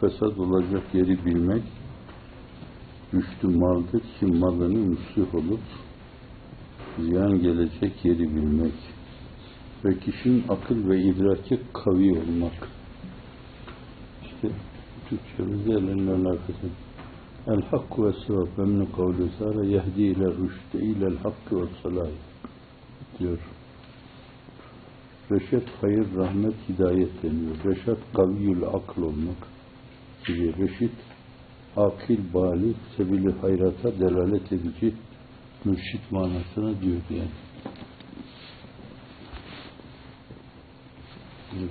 fesat olacak yeri bilmek, güçlü maldır ki malını müslih olup ziyan gelecek yeri bilmek ve kişinin akıl ve idraki kavi olmak. İşte Türkçemizde elinden arkasında. El hakku ve sıvab ve min kavlu sara yehdi ile rüşte ile el hakkı ve salah diyor. Reşat, hayır, rahmet, hidayet deniyor. Reşat, kaviyül akıl olmak. Reşit, akil, bali, sebili hayrata delalet edici mürşit manasına diyor yani. Evet.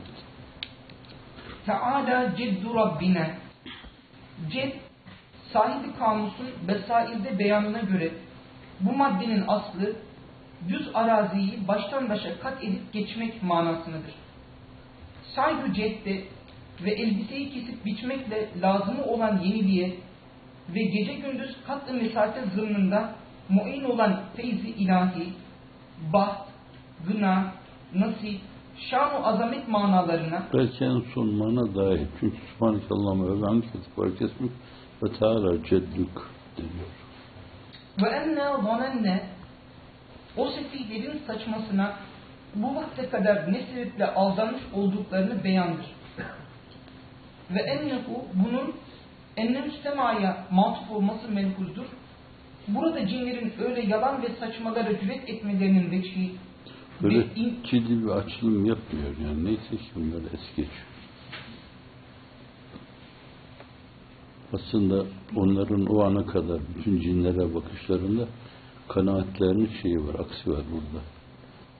Teala ceddu Rabbine. Ced, sahibi kamusun Besair'de beyanına göre bu maddenin aslı düz araziyi baştan başa kat edip geçmek manasındadır. Sahibi cedde ve elbiseyi kesip biçmekle lazımı olan yeniliğe ve gece gündüz katlı mesafe zırnında muin olan feyzi ilahi, baht, gına, nasip, şan-ı azamet manalarına Belki en son mana. Çünkü Subhaneke Allah'ıma ve hamdike tebarek esmik ve Teala ceddük deniyor. ve enne zanenne o sefihlerin saçmasına bu vakte kadar ne sebeple aldanmış olduklarını beyandır. Ve ennehu bunun enne müstemaya matuf olması melhuzdur. Burada cinlerin öyle yalan ve saçmalara cüret etmelerinin veçhi Böyle ve in- ciddi bir açılım yapmıyor yani. Neyse ki bunlar es geçiyor. Aslında onların o ana kadar bütün cinlere bakışlarında kanaatlerinin şeyi var, aksi var burada.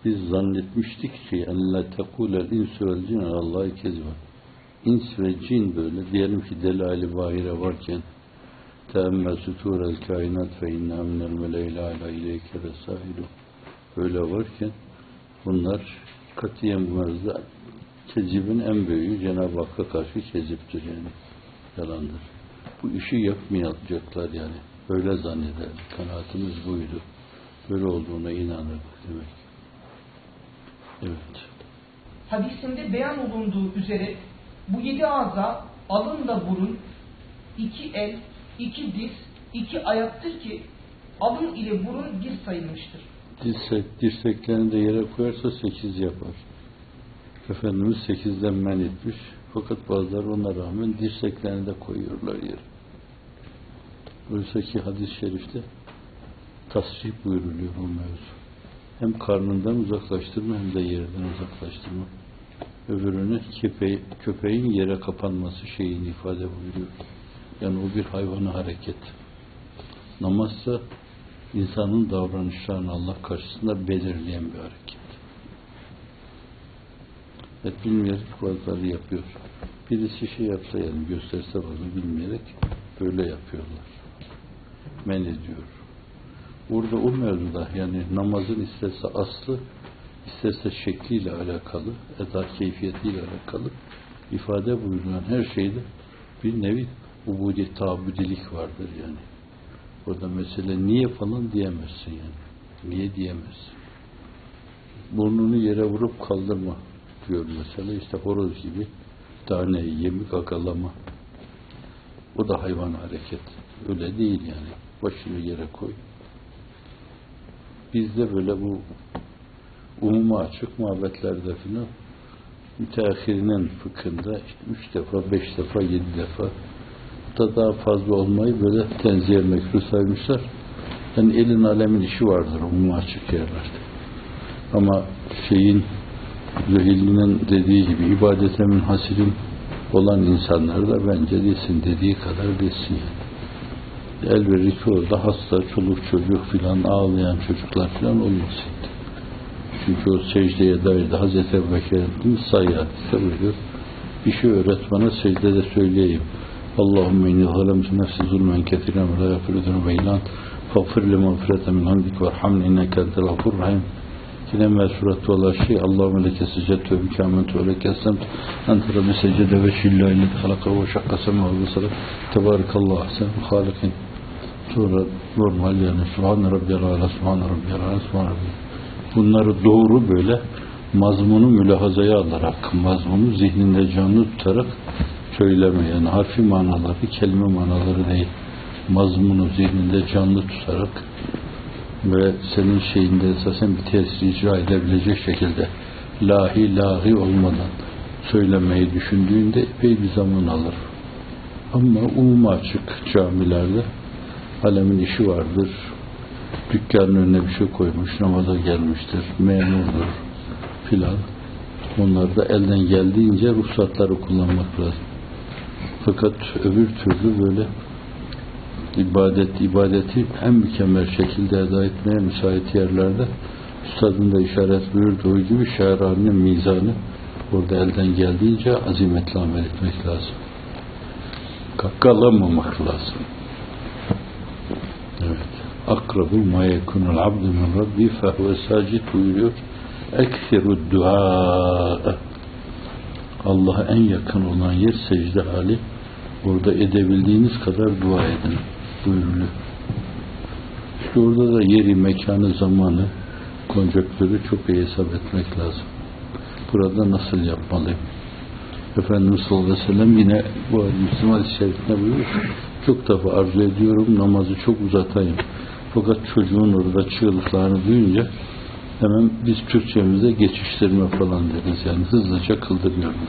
Biz zannetmiştik ki en la tekulel insü vel cin Allah'ı kezban. İns ve cin böyle diyelim ki delali bahire varken teemmel suturel kainat fe inna minel meleyle ala ileyke resailu öyle varken bunlar katiyen bu mevzuda kezibin en büyüğü Cenab-ı Hakk'a karşı keziptir yani yalandır. Bu işi yapmayacaklar yani. Böyle zanneder. Kanaatimiz buydu. Böyle olduğuna inanırdık demek. Evet. hadisinde beyan olunduğu üzere bu yedi ağza alın da burun, iki el, iki diz, iki ayaktır ki alın ile burun bir sayılmıştır. Dirsek, dirseklerini de yere koyarsa sekiz yapar. Efendimiz sekizden men etmiş. Fakat bazıları ona rağmen dirseklerini de koyuyorlar yere. Oysa ki hadis-i şerifte tasrih buyuruluyor o mevzu. Hem karnından uzaklaştırma hem de yerden uzaklaştırma. Öbürünü köpeği, köpeğin yere kapanması şeyini ifade buyuruyor. Yani o bir hayvanı hareket. Namazsa insanın davranışlarını Allah karşısında belirleyen bir hareket. Evet bilmeyerek bazıları yapıyor. Birisi şey yapsa yani gösterse bunu bilmeyerek böyle yapıyorlar. Men ediyor. Burada o mevzuda yani namazın istese aslı istese şekliyle alakalı, eda keyfiyetiyle alakalı ifade buyurulan her şeyde bir nevi ubudi tabudilik vardır yani. Orada mesele niye falan diyemezsin yani. Niye diyemezsin. Burnunu yere vurup kaldırma diyor mesela. işte horoz gibi taneyi yemi gagalama. O da hayvan hareket. Öyle değil yani. Başını yere koy. Bizde böyle bu umuma açık muhabbetlerde filan müteahhirinin fıkhında işte üç defa, beş defa, yedi defa da daha fazla olmayı böyle tenziye mekruh saymışlar. Yani elin alemin işi vardır umuma açık yerlerde. Ama şeyin Zühilli'nin dediği gibi ibadete münhasirin olan insanlar da bence desin dediği kadar desin. El verir ki orada hasta, çoluk çocuk filan ağlayan çocuklar filan olmasın. Çünkü o secdeye dairde Hazreti Ebu Bekir Efendimiz sayı buyuruyor. Bir şey öğret bana secdede söyleyeyim. Allahümme inni zalemtu nefsi zulmen ketiren ve la yafiru ve ilan fagfir li mağfirete min hamdik ve arhamni inneke entel rahim. Yine mesuratı olan şey Allahümme leke secdetü ve mükâmentu ve leke eslemtu ente rabbi secde ve şillâ illeti halaka ve şakka sema ve sıra tebarikallahu ahsen halikin. Sonra normal yani Subhan Rabbiyal Ala Subhan Rabbiyal Ala Subhan Rabbiyal bunları doğru böyle mazmunu mülahazaya alarak mazmunu zihninde canlı tutarak söyleme. Yani harfi manaları, kelime manaları değil. Mazmunu zihninde canlı tutarak ve senin şeyinde esasen bir tesir icra edebilecek şekilde lahi lahi olmadan söylemeyi düşündüğünde epey bir zaman alır. Ama umuma açık camilerde alemin işi vardır. Dükkanın önüne bir şey koymuş, namaza gelmiştir, memurdur filan. Onlar da elden geldiğince ruhsatları kullanmak lazım. Fakat öbür türlü böyle ibadet ibadeti en mükemmel şekilde eda etmeye müsait yerlerde Üstadın da işaret buyurduğu gibi şairhanenin mizanı orada elden geldiğince azimetle amel etmek lazım. Kakkalamamak lazım. Evet. Akrabul ma yekunul abdu min rabbi fehve sacid buyuruyor. Eksiru dua. Allah'a en yakın olan yer secde hali. Orada edebildiğiniz kadar dua edin buyuruluyor. İşte orada da yeri, mekanı, zamanı, konjonktürü çok iyi hesap etmek lazım. Burada nasıl yapmalıyım? Efendimiz sallallahu aleyhi ve sellem yine bu Müslüman hadis-i şerifinde buyuruyor. Çok defa arzu ediyorum namazı çok uzatayım. Fakat çocuğun orada çığlıklarını duyunca hemen biz Türkçemizde geçiştirme falan deriz. Yani hızlıca kıldırıyorum.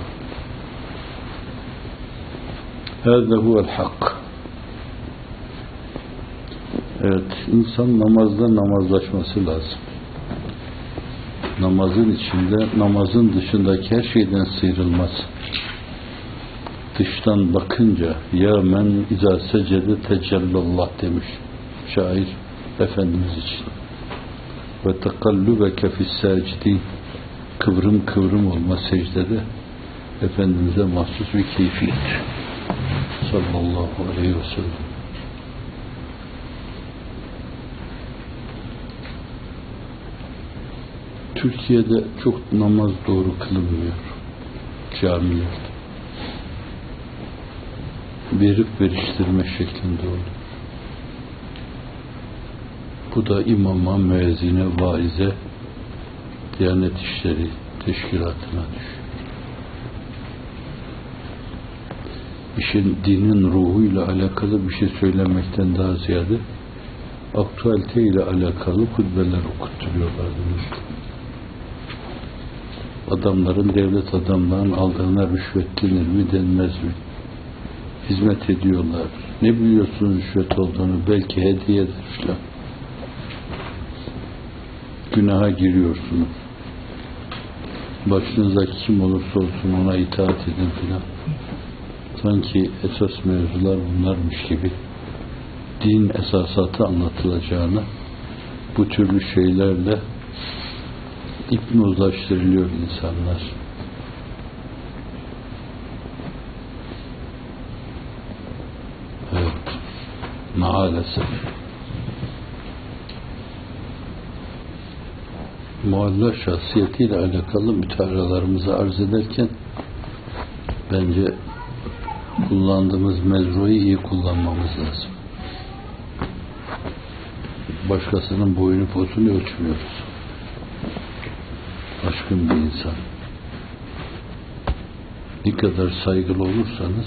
Hâzâ huvel hak. Evet, insan namazda namazlaşması lazım. Namazın içinde, namazın dışındaki her şeyden sıyrılmaz. Dıştan bakınca ya men izâ secede tecellallah demiş şair Efendimiz için. Ve tekallübeke fissâcidîn kıvrım kıvrım olma secdede Efendimiz'e mahsus bir keyfiyet. Sallallahu aleyhi ve sellem. Türkiye'de çok namaz doğru kılınmıyor camilerde. Verip veriştirme şeklinde oldu. Bu da imama, müezzine, vaize, Diyanet İşleri Teşkilatı'na düşüyor. İşin dinin ruhuyla alakalı bir şey söylemekten daha ziyade aktualite ile alakalı hutbeler okutturuyorlar bunu adamların, devlet adamlarının aldığına rüşvet denir mi denmez mi? Hizmet ediyorlar. Ne biliyorsunuz rüşvet olduğunu? Belki hediyedir falan. Günaha giriyorsunuz. Başınızdaki kim olursa olsun ona itaat edin filan. Sanki esas mevzular bunlarmış gibi din esasatı anlatılacağına bu türlü şeylerle hipnozlaştırılıyor insanlar. Evet. Maalesef. Mualla şahsiyetiyle alakalı mütalalarımızı arz ederken bence kullandığımız mezruyu iyi kullanmamız lazım. Başkasının boyunu posunu ölçmüyoruz aşkın bir insan. Ne kadar saygılı olursanız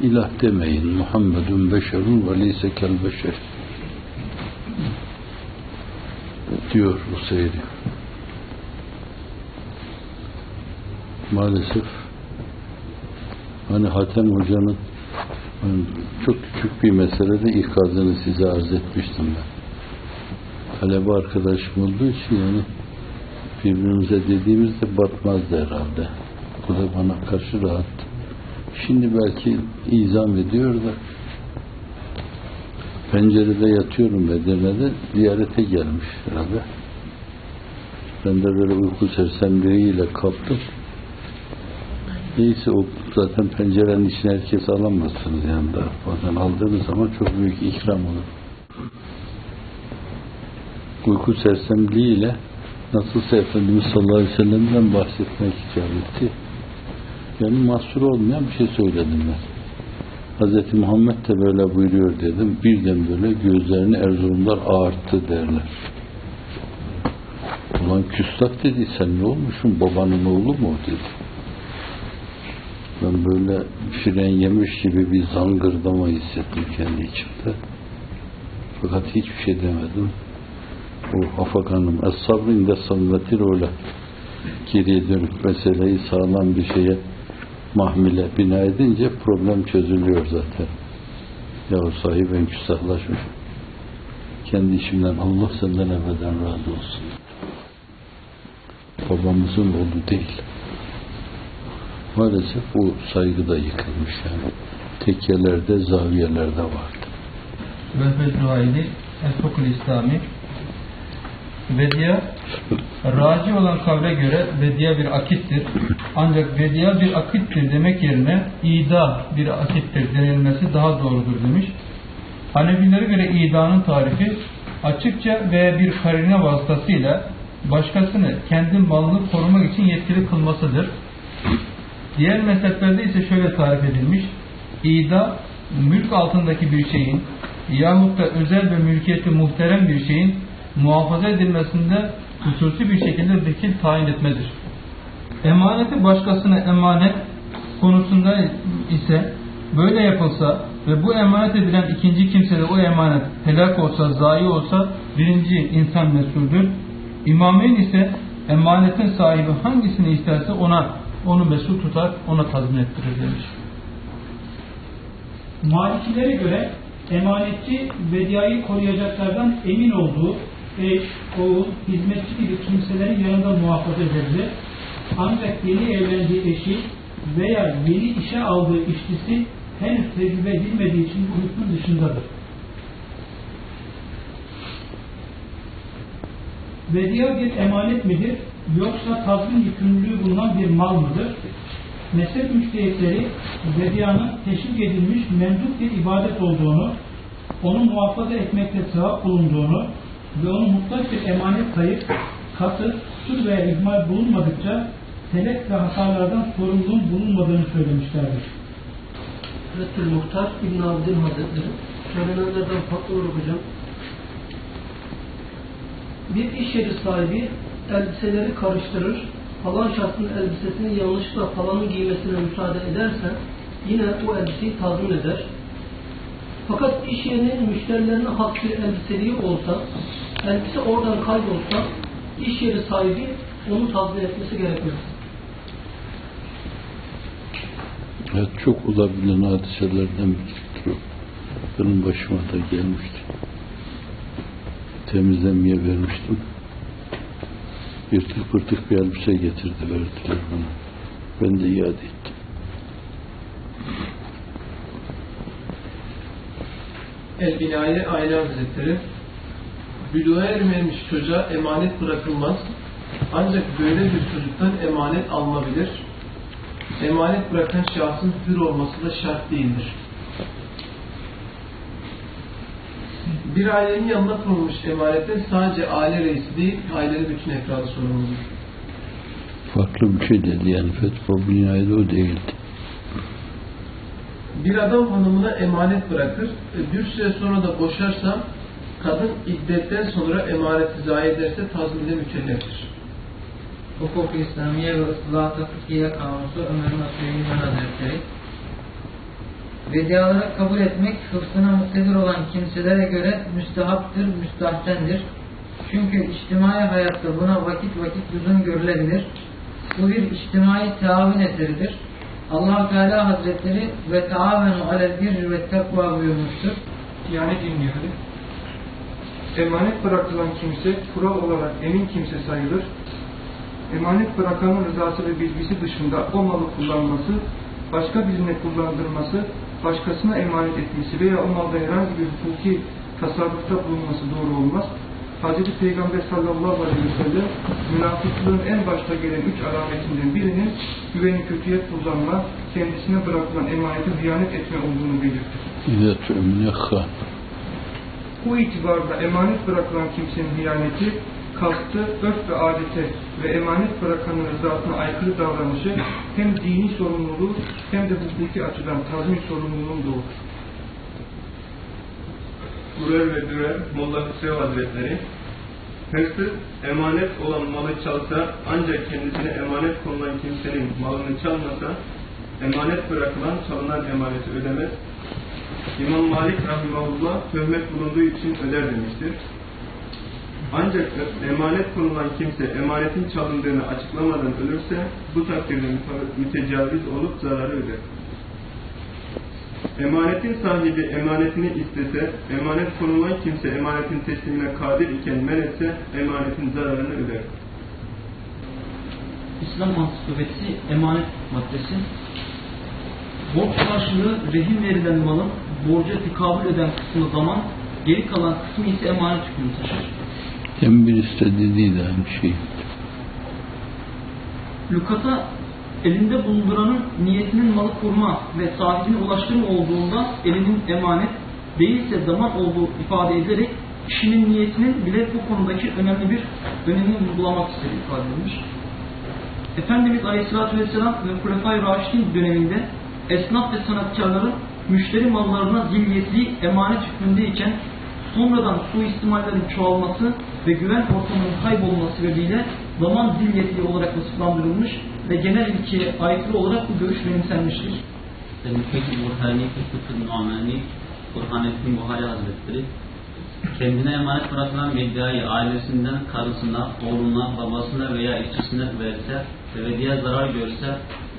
ilah demeyin. Muhammedun beşerun ve leyse kel beşer. Diyor Hüseyin'i. Maalesef hani Hatem Hoca'nın hani çok küçük bir meselede ikazını size arz etmiştim ben. Talebe arkadaşım olduğu için yani birbirimize dediğimizde batmazdı herhalde. Bu da bana karşı rahat. Şimdi belki izam ediyor da pencerede yatıyorum Medine'de ziyarete gelmiş herhalde. Ben de böyle uyku sersemliğiyle kalktım. Neyse o zaten pencerenin içine herkes alamazsınız yanında. Bazen aldığınız zaman çok büyük ikram olur. Uyku sersemliğiyle nasılsa Efendimiz sallallahu aleyhi ve sellem'den bahsetmek icap etti. Yani mahsur olmayan bir şey söyledim ben. Hz. Muhammed de böyle buyuruyor dedim. Birden böyle gözlerini Erzurumlar ağarttı derler. Ulan küstah dedi sen ne olmuşsun babanın oğlu mu dedi. Ben böyle fren yemiş gibi bir zangırdama hissettim kendi içimde. Fakat hiçbir şey demedim. O Afakan'ın Es-sabrın de samvetir öyle geriye dönüp meseleyi sağlam bir şeye mahmile bina edince problem çözülüyor zaten. Ya sahi ben küstahlaşmış. Kendi işimden Allah senden ebeden razı olsun. Babamızın oğlu değil. Maalesef bu saygı da yıkılmış yani. Tekkelerde, zaviyelerde vardı. Vehbe Zuhayli El-Fukul İslami Vediye raci olan kavle göre vediye bir akittir. Ancak vediye bir akittir demek yerine ida bir akittir denilmesi daha doğrudur demiş. Hanefilere göre idanın tarifi açıkça veya bir karine vasıtasıyla başkasını kendi malını korumak için yetkili kılmasıdır. Diğer mezheplerde ise şöyle tarif edilmiş. İda, mülk altındaki bir şeyin yahut da özel ve mülkiyeti muhterem bir şeyin muhafaza edilmesinde hususi bir şekilde vekil tayin etmedir. Emaneti başkasına emanet konusunda ise böyle yapılsa ve bu emanet edilen ikinci kimsede o emanet helak olsa, zayi olsa birinci insan mesuldür. İmameyn ise emanetin sahibi hangisini isterse ona onu mesul tutar, ona tazmin ettirir demiş. Malikilere göre emanetçi vediyayı koruyacaklardan emin olduğu eş, oğul, hizmetçi gibi kimselerin yanında muhafaza edilir. Ancak yeni evlendiği eşi veya yeni işe aldığı işçisi henüz tecrübe edilmediği için bu hükmün dışındadır. Vediya bir emanet midir yoksa tazmin yükümlülüğü bulunan bir mal mıdır? Mezhep müştehitleri vediyanın teşvik edilmiş mendup bir ibadet olduğunu, onu muhafaza etmekte sevap bulunduğunu ve onu mutlak bir emanet sayıp katı, kusur veya ihmal bulunmadıkça telef ve hasarlardan sorumluluğun bulunmadığını söylemişlerdir. Resul Muhtar İbn Abdül Hazretleri söylenenlerden farklı olarak hocam bir iş yeri sahibi elbiseleri karıştırır falan şahsın elbisesini yanlışlıkla falanın giymesine müsaade ederse yine o elbiseyi tazmin eder. Fakat iş yerinin müşterilerine hak bir elbiseliği olsa, elbise oradan kaybolsa, iş yeri sahibi onu tazmin etmesi gerekmez. Evet, çok olabilen hadiselerden biridir o. Benim başıma da gelmişti. Temizlemeye vermiştim. Yırtık pırtık bir elbise getirdi verdiler bana. Ben de iade ettim. El Binayi Aile Hazretleri Büluğa ermemiş çocuğa emanet bırakılmaz. Ancak böyle bir çocuktan emanet alınabilir. Emanet bırakan şahsın hür olması da şart değildir. Bir ailenin yanında kurulmuş emanetin sadece aile reisi değil, ailenin bütün efradı sorumludur. Farklı bir şey dedi yani fetva binayede o değildi. Bir adam hanımına emanet bırakır, e, bir süre sonra da boşarsa, kadın iddetten sonra emaneti zayi ederse tazminde mükelleftir. Hukuk İslamiye ve Islahat-ı Fıkhiye Kanusu Ömer Nasuhi İlhan Hazretleri Vediaları kabul etmek hıfzına muktedir olan kimselere göre müstehaptır, müstahsendir. Çünkü içtimai hayatta buna vakit vakit lüzum görülebilir. Bu bir içtimai taavün eseridir. allah Teala Hazretleri ve taavenu alel birri ve tekva buyurmuştur. Yani dinliyordu. Emanet bırakılan kimse kural olarak emin kimse sayılır. Emanet bırakanın rızası ve bilgisi dışında o malı kullanması, başka birine kullandırması, başkasına emanet etmesi veya o malda herhangi bir hukuki tasarrufta bulunması doğru olmaz. Hz. Peygamber sallallahu aleyhi ve sellem münafıklığın en başta gelen üç alametinden birinin güveni kötüye kullanma, kendisine bırakılan emanete hıyanet etme olduğunu belirtir. İzzet ömüne han. Bu itibarda emanet bırakılan kimsenin hıyaneti, kastı, örf ve adete ve emanet bırakanın rızasına aykırı davranışı hem dini sorumluluğu hem de hukuki açıdan tazmin sorumluluğunu doğurur. Durer ve Dürer Molla Hüseyin Hazretleri Hırsız emanet olan malı çalsa ancak kendisine emanet konulan kimsenin malını çalmasa emanet bırakılan çalınan emaneti ödemez. İmam Malik Rahimahullah töhmet bulunduğu için öder demiştir. Ancak emanet konulan kimse emanetin çalındığını açıklamadan ölürse bu takdirde müte- mütecaviz olup zararı öder. Emanetin sahibi emanetini istese, emanet konulan kimse emanetin teslimine kadir iken men etse, emanetin zararını öder. İslam Ansiklopedisi emanet maddesi. Borç karşılığı rehin verilen malın borca tekabül eden kısmı zaman, geri kalan kısmı ise emanet hükmünü taşır. Hem birisi de dediği de aynı şey. Lukata elinde bulunduranın niyetinin malı kurma ve sahibine ulaştırma olduğunda elinin emanet değilse zaman olduğu ifade ederek kişinin niyetinin bile bu konudaki önemli bir önemini vurgulamak istediği ifade edilmiş. Efendimiz Aleyhisselatü Vesselam ve Kulefai Raşidin döneminde esnaf ve sanatkarların müşteri mallarına zilyetli emanet hükmündeyken sonradan suistimallerin çoğalması ve güven ortamının kaybolması sebebiyle zaman zilyetli olarak vasıflandırılmış ve genel ilkeye aykırı olarak bu görüş benimsenmiştir. Müfekki Burhani Fıkhı Nu'mani Burhanettin Buhari Hazretleri kendine emanet bırakılan medyayı ailesinden karısına, oğluna, babasına veya işçisine verse ve vediye zarar görse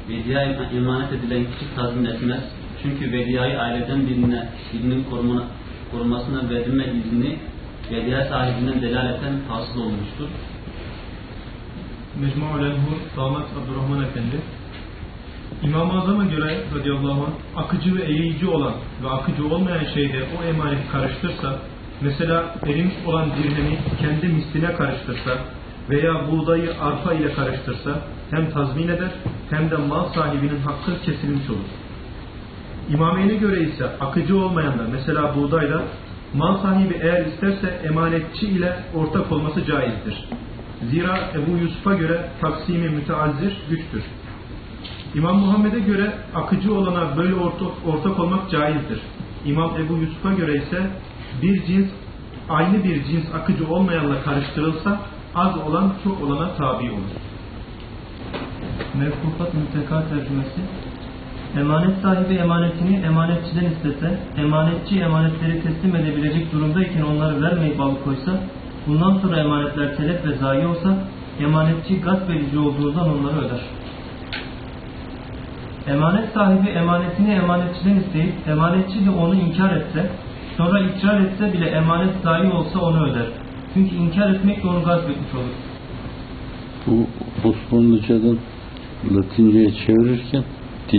vediye emanet edilen kişi tazmin etmez. Çünkü vediyayı aileden birine, birinin koruma, korumasına verilme izni vediye sahibinden delaleten hasıl olmuştur. Mecmu'ul Elhur Damat Abdurrahman Efendi İmam-ı Azam'a göre radıyallahu anh akıcı ve eğici olan ve akıcı olmayan şeyde o emaneti karıştırsa mesela erimiş olan dirhemi kendi misline karıştırsa veya buğdayı arpa ile karıştırsa hem tazmin eder hem de mal sahibinin hakkı kesilmiş olur. İmameyne göre ise akıcı olmayan da mesela buğdayla mal sahibi eğer isterse emanetçi ile ortak olması caizdir. Zira Ebu Yusuf'a göre taksimi müteazzir güçtür. İmam Muhammed'e göre akıcı olana böyle ortak, ortak olmak caizdir. İmam Ebu Yusuf'a göre ise bir cins aynı bir cins akıcı olmayanla karıştırılsa az olan çok olana tabi olur. Mevkufat Müteka tercümesi Emanet sahibi emanetini emanetçiden istese, emanetçi emanetleri teslim edebilecek durumdayken onları vermeyip alıkoysa, bundan sonra emanetler telef ve zayi olsa, emanetçi gasp edici olduğundan onları öder. Emanet sahibi emanetini emanetçiden isteyip, emanetçi de onu inkar etse, sonra ikrar etse bile emanet zayi olsa onu öder. Çünkü inkar etmek de onu gasp etmiş olur. Bu Osmanlıcadan Latinceye çevirirken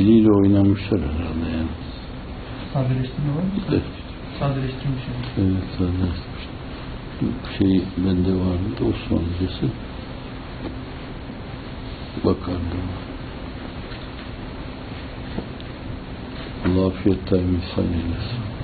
diliyle oynamışlar herhalde yani. Sadeleştirme var mı? Evet, Sadeleştirmiş evet sadeleştirmiş. Şey bende vardı Osmanlıcası. Bakardım. Allah afiyet daim ihsan eylesin.